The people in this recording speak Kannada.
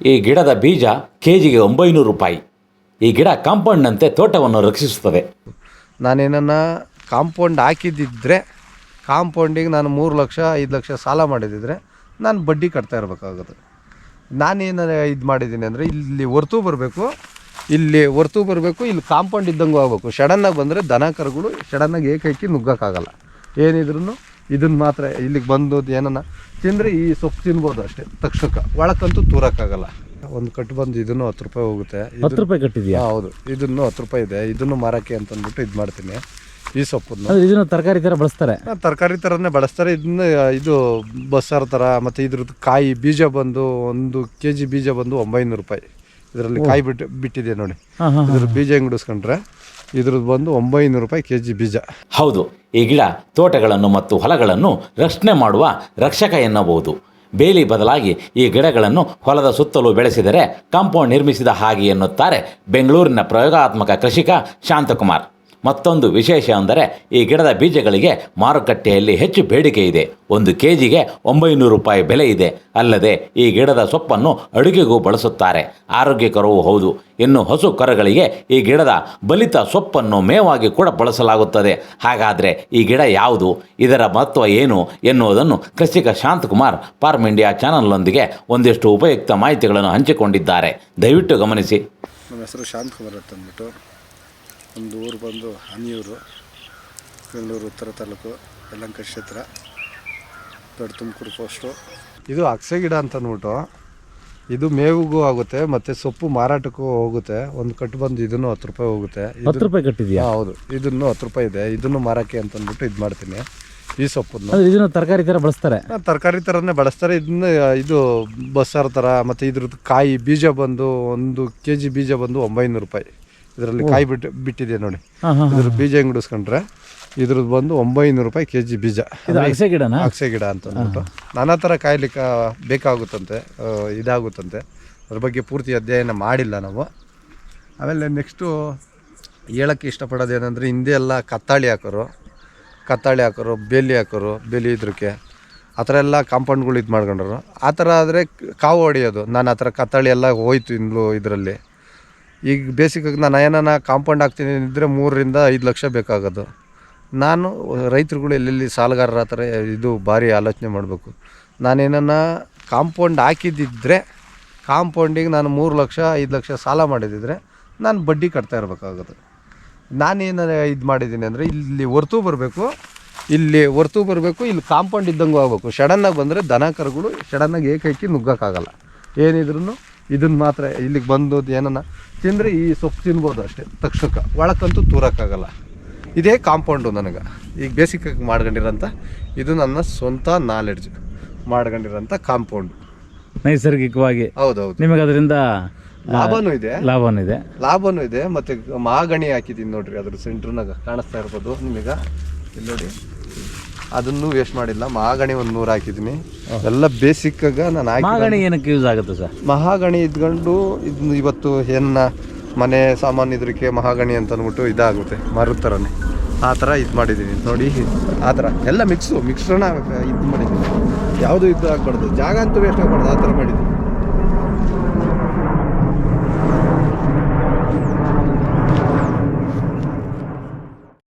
ಈ ಗಿಡದ ಬೀಜ ಕೆ ಜಿಗೆ ಒಂಬೈನೂರು ರೂಪಾಯಿ. ಈ ಗಿಡ ಕಾಂಪೌಂಡ್ನಂತೆ ತೋಟವನ್ನು ರಕ್ಷಿಸುತ್ತದೆ. ನಾನೇನನ್ನು ಕಾಂಪೌಂಡ್ ಹಾಕಿದ್ದಿದ್ರೆ ಕಾಂಪೌಂಡಿಗೆ ನಾನು ಮೂರು ಲಕ್ಷ, ಐದು ಲಕ್ಷ ಸಾಲ ಮಾಡಿದಿದ್ರೆ ನಾನು ಬಡ್ಡಿ ಕಟ್ತಾ ಇರಬೇಕಾಗುತ್ತೆ. ನಾನೇನು ಇದು ಮಾಡಿದ್ದೀನಿ ಅಂದರೆ ಇಲ್ಲಿ ಹೊರ್ತು ಬರಬೇಕು, ಇಲ್ಲಿ ಹೊರ್ತು ಬರಬೇಕು, ಇಲ್ಲಿ ಕಾಂಪೌಂಡ್ ಇದ್ದಂಗೆ ಹೋಗ್ಬೇಕು ಸಡನ್ನಾಗಿ ಬಂದರೆ ದನ ಕರುಗಳು ಸಡನ್ನಾಗಿ ಏಕೈಕಿ ನುಗ್ಗೋಕ್ಕಾಗಲ್ಲ. ಏನಿದ್ರು ಇದನ್ನು ಮಾತ್ರ ಇಲ್ಲಿಗೆ ಬಂದು ಏನನ್ನ ತಿಂದರೆ ಈ ಸೊಪ್ಪು ತಿನ್ಬೋದು ಅಷ್ಟೇ. ತಕ್ಷಣಕ್ಕೆ ಒಳಕ್ಕಂತೂ ತೂರಕ್ಕಾಗಲ್ಲ. ಒಂದು ಕಟ್ಟು ಬಂದು ಇದನ್ನು ಹತ್ತು ರೂಪಾಯಿ ಹೋಗುತ್ತೆ. ಹತ್ತು ರೂಪಾಯಿ ಕಟ್ಟಿದ್ಯಾ? ಹೌದು. ಇದನ್ನು ಹತ್ತು ರೂಪಾಯಿ ಇದೆ. ಇದನ್ನು ಮಾರಕ್ಕೆ ಅಂತ ಅಂದ್ಬಿಟ್ಟು ಇದು ಮಾಡ್ತೀನಿ. ಈ ಸೊಪ್ಪನ್ನು. ಇದನ್ನು ತರಕಾರಿ ಥರ ಬಳಸ್ತಾರೆ? ತರಕಾರಿ ಥರನೇ ಬಳಸ್ತಾರೆ. ಇದನ್ನ ಇದು ಬಸ್ಸಾರು ಥರ ಮತ್ತು ಇದ್ರದ್ದು ಕಾಯಿ ಬೀಜ ಬಂದು ಒಂದು ಕೆ ಜಿ ಬೀಜ ಬಂದು ಒಂಬೈನೂರು ರೂಪಾಯಿ. ಇದರಲ್ಲಿ ಕಾಯಿ ಬಿಟ್ಟು ಬಿಟ್ಟಿದೆ ನೋಡಿ. ಇದ್ರ ಬೀಜ ಹಿಂಗಿಡಿಸ್ಕೊಂಡ್ರೆ ಇದ್ರದ್ದು ಬಂದು ಒಂಬೈನೂರು ರೂಪಾಯಿ ಕೆ ಜಿ ಬೀಜ. ಹೌದು, ಈ ಗಿಡ ತೋಟಗಳನ್ನು ಮತ್ತು ಹೊಲಗಳನ್ನು ರಕ್ಷಣೆ ಮಾಡುವ ರಕ್ಷಕ ಎನ್ನಬಹುದು. ಬೇಲಿ ಬದಲಾಗಿ ಈ ಗಿಡಗಳನ್ನು ಹೊಲದ ಸುತ್ತಲೂ ಬೆಳೆಸಿದರೆ ಕಾಂಪೌಂಡ್ ನಿರ್ಮಿಸಿದ ಹಾಗೆ ಎನ್ನುತ್ತಾರೆ ಬೆಂಗಳೂರಿನ ಪ್ರಯೋಗಾತ್ಮಕ ಕೃಷಿಕ ಶಾಂತಕುಮಾರ್. ಮತ್ತೊಂದು ವಿಶೇಷ ಅಂದರೆ ಈ ಗಿಡದ ಬೀಜಗಳಿಗೆ ಮಾರುಕಟ್ಟೆಯಲ್ಲಿ ಹೆಚ್ಚು ಬೇಡಿಕೆ ಇದೆ. ಒಂದು ಕೆ ಜಿಗೆ ಒಂಬೈನೂರು ರೂಪಾಯಿ ಬೆಲೆ ಇದೆ. ಅಲ್ಲದೆ ಈ ಗಿಡದ ಸೊಪ್ಪನ್ನು ಅಡುಗೆಗೂ ಬಳಸುತ್ತಾರೆ. ಆರೋಗ್ಯಕರವೂ ಹೌದು. ಇನ್ನು ಹಸು ಕರುಗಳಿಗೆ ಈ ಗಿಡದ ಬಲಿತ ಸೊಪ್ಪನ್ನು ಮೇವಾಗಿ ಕೂಡ ಬಳಸಲಾಗುತ್ತದೆ. ಹಾಗಾದರೆ ಈ ಗಿಡ ಯಾವುದು? ಇದರ ಮಹತ್ವ ಏನು ಎನ್ನುವುದನ್ನು ಕೃಷಿಕ ಶಾಂತಕುಮಾರ್ ಫಾರ್ಮ್ ಇಂಡಿಯಾ ಚಾನಲ್ನೊಂದಿಗೆ ಒಂದಿಷ್ಟು ಉಪಯುಕ್ತ ಮಾಹಿತಿಗಳನ್ನು ಹಂಚಿಕೊಂಡಿದ್ದಾರೆ. ದಯವಿಟ್ಟು ಗಮನಿಸಿ. ನಮ್ಮ ಹೆಸರು ಶಾಂತ್ ಕುಮಾರ್ ಒಂದು ಊರು ಬಂದು ಹನಿಯೂರು ಬೆಂಗಳೂರು ಉತ್ತರ ತಾಲೂಕು ಯಲಂಕ ಕ್ಷೇತ್ರ ದೊಡ್ಡ ತುಮಕೂರು ಪೋಸ್ಟು. ಇದು ಅಕ್ಸೆ ಗಿಡ ಅಂತ ಅಂದ್ಬಿಟ್ಟು ಇದು ಮೇವಿಗೂ ಆಗುತ್ತೆ ಮತ್ತು ಸೊಪ್ಪು ಮಾರಾಟಕ್ಕೂ ಹೋಗುತ್ತೆ. ಒಂದು ಕಟ್ಟು ಬಂದು ಇದನ್ನು ಹತ್ತು ರೂಪಾಯಿ ಹೋಗುತ್ತೆ. ಹತ್ತು ರೂಪಾಯಿ ಕಟ್ಟಿದ್ಯಾ? ಹೌದು. ಇದನ್ನು ಹತ್ತು ರೂಪಾಯಿ ಇದೆ. ಇದನ್ನು ಮಾರಕ್ಕೆ ಅಂತ ಅಂದ್ಬಿಟ್ಟು ಇದು ಮಾಡ್ತೀನಿ. ಈ ಸೊಪ್ಪನ್ನು. ಇದನ್ನು ಇದನ್ನ ತರಕಾರಿ ಥರ ಬಳಸ್ತಾರೆ? ತರಕಾರಿ ಥರನೇ ಬಳಸ್ತಾರೆ. ಇದನ್ನ ಇದು ಬಸ್ಸಾರು ಥರ ಮತ್ತು ಇದ್ರದ್ದು ಕಾಯಿ ಬೀಜ ಬಂದು ಒಂದು ಕೆ ಜಿ ಬೀಜ ಬಂದು ಒಂಬೈನೂರು ರೂಪಾಯಿ. ಇದರಲ್ಲಿ ಕಾಯಿ ಬಿಟ್ಟು ಬಿಟ್ಟಿದೆ ನೋಡಿ. ಇದ್ರ ಬೀಜ ಹಿಂಗಿಡಿಸ್ಕೊಂಡ್ರೆ ಇದ್ರದ್ದು ಬಂದು ಒಂಬೈನೂರು ರೂಪಾಯಿ ಕೆ ಜಿ ಬೀಜ ಅಗಸೆ ಗಿಡನಾ? ಅಕ್ಸೆ ಗಿಡ ಅಂತ ಅಂದ್ಬಿಟ್ಟು. ನಾನಾ ಥರ ಕಾಯ್ಲಿಕ್ಕೆ ಬೇಕಾಗುತ್ತಂತೆ ಆ, ಇದಾಗುತ್ತಂತೆ. ಅದ್ರ ಬಗ್ಗೆ ಪೂರ್ತಿ ಅಧ್ಯಯನ ಮಾಡಿಲ್ಲ ನಾವು. ಆಮೇಲೆ ನೆಕ್ಸ್ಟು ಹೇಳೋಕ್ಕೆ ಇಷ್ಟಪಡೋದೇನೆಂದರೆ ಹಿಂದೆ ಎಲ್ಲ ಕತ್ತಾಳಿ ಹಾಕೋರು ಕತ್ತಾಳಿ ಹಾಕೋರು ಬೇಲಿ ಹಾಕೋರು ಬೇಲಿ ಇದ್ರಕ್ಕೆ ಆ ಥರ ಎಲ್ಲ ಕಾಂಪೌಂಡ್ಗಳು ಇದು ಮಾಡ್ಕೊಂಡ್ರು ಆ ಥರ ಆದರೆ ಕಾವು ಹೊಡೆಯೋದು. ನಾನು ಆ ಥರ ಕತ್ತಾಳಿ ಎಲ್ಲ ಹೋಯ್ತು ಇನ್ನು ಇದರಲ್ಲಿ. ಈಗ ಬೇಸಿಕಾಗಿ ನಾನು ಏನಾನ ಕಾಂಪೌಂಡ್ ಹಾಕ್ತೀನಿ ಇದ್ದರೆ ಮೂರರಿಂದ ಐದು ಲಕ್ಷ ಬೇಕಾಗೋದು. ನಾನು ರೈತರುಗಳು ಎಲ್ಲೆಲ್ಲಿ ಸಾಲಗಾರರ ಹತ್ರ ಇದು ಭಾರಿ ಆಲೋಚನೆ ಮಾಡಬೇಕು. ನಾನೇನ ಕಾಂಪೌಂಡ್ ಹಾಕಿದ್ದಿದ್ರೆ ಕಾಂಪೌಂಡಿಗೆ ನಾನು ಮೂರು ಲಕ್ಷ, ಐದು ಲಕ್ಷ ಸಾಲ ಮಾಡಿದಿದ್ರೆ ನಾನು ಬಡ್ಡಿ ಕಟ್ತಾ ಇರಬೇಕಾಗುತ್ತೆ. ನಾನೇನು ಇದು ಮಾಡಿದ್ದೀನಿ ಅಂದರೆ ಇಲ್ಲಿ ಹೊರ್ತು ಬರಬೇಕು, ಇಲ್ಲಿ ಹೊರ್ತು ಬರಬೇಕು, ಇಲ್ಲಿ ಕಾಂಪೌಂಡ್ ಇದ್ದಂಗೆ ಹೋಗ್ಬೇಕು ಸಡನ್ನಾಗಿ ಬಂದರೆ ದನ ಕರುಗಳು ಸಡನ್ನಾಗಿ ಏಕೈಕಿ ನುಗ್ಗೋಕ್ಕಾಗಲ್ಲ. ಏನಿದ್ರು ಇದನ್ನು ಮಾತ್ರ ಇಲ್ಲಿಗೆ ಬಂದು ಏನನ್ನ? ತಿಂದರೆ ಈ ಸೊಪ್ಪು ತಿನ್ಬೋದು ಅಷ್ಟೇ ತಕ್ಷಣಕ್ಕೆ ಒಳಕ್ಕಂತೂ ತೂರಕ್ಕಾಗಲ್ಲ. ಇದೇ ಕಾಂಪೌಂಡು ನನಗೆ. ಈಗ ಬೇಸಿಕಾಗಿ ಮಾಡ್ಕೊಂಡಿರೋಂಥ ಇದು ನನ್ನ ಸ್ವಂತ ನಾಲೆಡ್ಜ್ ಮಾಡ್ಕೊಂಡಿರೋಂಥ ಕಾಂಪೌಂಡು. ನೈಸರ್ಗಿಕವಾಗಿ. ಹೌದೌದು. ನಿಮಗೆ ಅದರಿಂದ ಲಾಭನೂ ಇದೆ. ಲಾಭನೂ ಇದೆ. ಲಾಭನೂ ಇದೆ ಮತ್ತು ಮಾಗಣಿ ಹಾಕಿದ್ದೀನಿ ನೋಡ್ರಿ ಅದ್ರ ಸೆಂಟ್ರ್ನಾಗ ಕಾಣಿಸ್ತಾ ಇರ್ಬೋದು ನಿಮಗೆ. ಇಲ್ಲಿ ನೋಡಿ. ಅದನ್ನು ವೇಸ್ಟ್ ಮಾಡಿಲ್ಲ. ಮಹಾಗಣಿ ಒಂದು ನೂರು ಹಾಕಿದ್ದೀನಿ. ಎಲ್ಲ ಬೇಸಿಕ್ಕಾಗ ನಾನು ಹಾಕಿ ಮಾಗಣಿ ಏನಕ್ಕೆ ಯೂಸ್ ಆಗುತ್ತೆ ಸರ್? ಮಹಾಗಣಿ ಇದ್ಕೊಂಡು ಇದನ್ನ ಇವತ್ತು ಏನ ಮನೆ ಸಾಮಾನು ಇದ್ರಕ್ಕೆ ಮಹಾಗಣಿ ಅಂತ ಅಂದ್ಬಿಟ್ಟು ಇದಾಗುತ್ತೆ ಮರದ ಥರನೇ ಆ ಥರ ಇದು ಮಾಡಿದ್ದೀನಿ ನೋಡಿ ಆ ಥರ ಎಲ್ಲ ಮಿಕ್ಸು ಮಿಕ್ಸ್ರನ್ನ ಇದು ಮಾಡಿದ್ದೀನಿ ಯಾವುದು ಇದು ಹಾಕ್ಬಾರ್ದು ಜಾಗ ಅಂತೂ ವೇಸ್ಟ್ ಆಗ್ಬಾರ್ದು. ಆ ಥರ ಮಾಡಿದ್ದೀನಿ